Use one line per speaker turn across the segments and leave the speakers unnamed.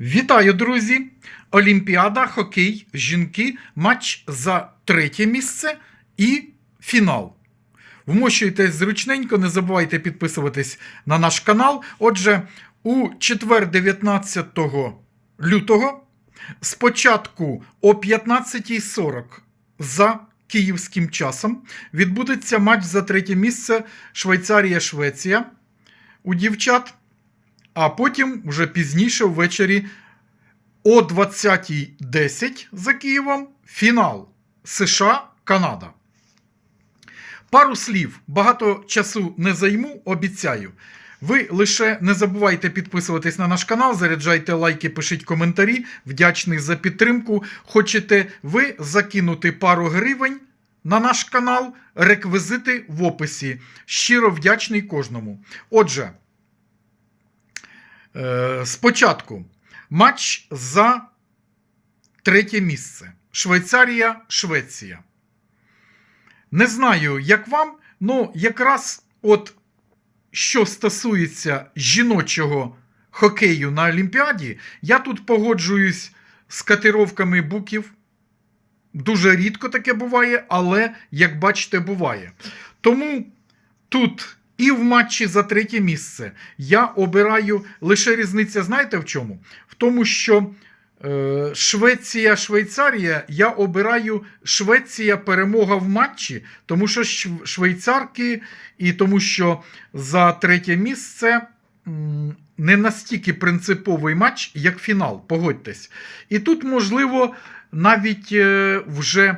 Вітаю, друзі! Олімпіада, хокей, жінки, матч за третє місце і фінал. Вмощуйтесь зручненько, не забувайте підписуватись на наш канал. Отже, у четвер 19 лютого спочатку о 15.40 за київським часом відбудеться матч за третє місце Швейцарія-Швеція у дівчат. А потім, вже пізніше ввечері о 20.10 за Києвом фінал США-Канада. Пару слів, багато часу не займу, обіцяю. Ви лише не забувайте підписуватись на наш канал, заряджайте лайки, пишіть коментарі. Вдячний за підтримку. Хочете ви закинути пару гривень на наш канал, реквізити в описі. Щиро вдячний кожному. Отже. Е, Спочатку матч за третє місце. Швейцарія, Швеція. Не знаю, як вам, але якраз от що стосується жіночого хокею на Олімпіаді, я тут погоджуюсь з катировками буків. Дуже рідко таке буває, але, як бачите, буває. Тому тут і в матчі за третє місце я обираю лише різниця, знаєте в чому? В тому, що е, Швеція, Швейцарія, я обираю Швеція перемога в матчі, тому що швейцарки, і тому що за третє місце не настільки принциповий матч, як фінал, погодьтесь. І тут, можливо, навіть е, вже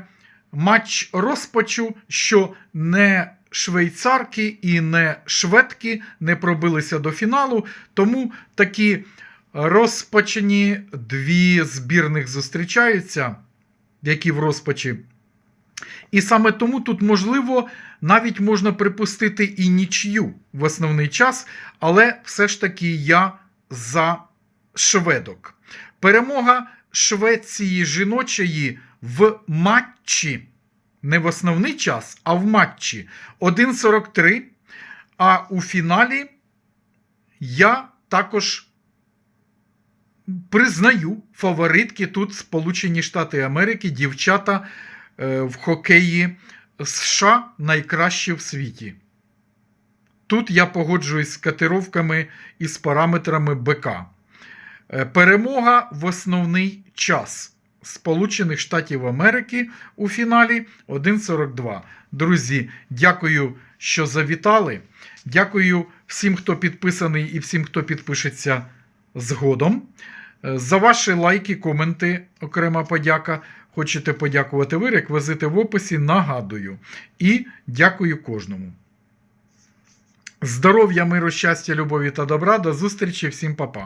матч розпачу, що не швейцарки і не шведки не пробилися до фіналу, тому такі розпачені дві збірних зустрічаються, які в розпачі. І саме тому тут, можливо, навіть можна припустити і нічю в основний час, але все ж таки я за шведок. Перемога Швеції жіночої в матчі, не в основний час, а в матчі 1.43. А у фіналі я також признаю фаворитки тут Сполучені Штати Америки, дівчата е, в хокеї США найкращі в світі. Тут я погоджуюсь з котировками і з параметрами БК. Е, Перемога в основний час Сполучених Штатів Америки у фіналі 1.42. Друзі, дякую, що завітали. Дякую всім, хто підписаний, і всім, хто підпишеться згодом. Е, За ваші лайки, коменти, окрема подяка. Хочете подякувати ви, реквізити в описі, нагадую. І дякую кожному. Здоров'я, миру, щастя, любові та добра. До зустрічі, всім па-па.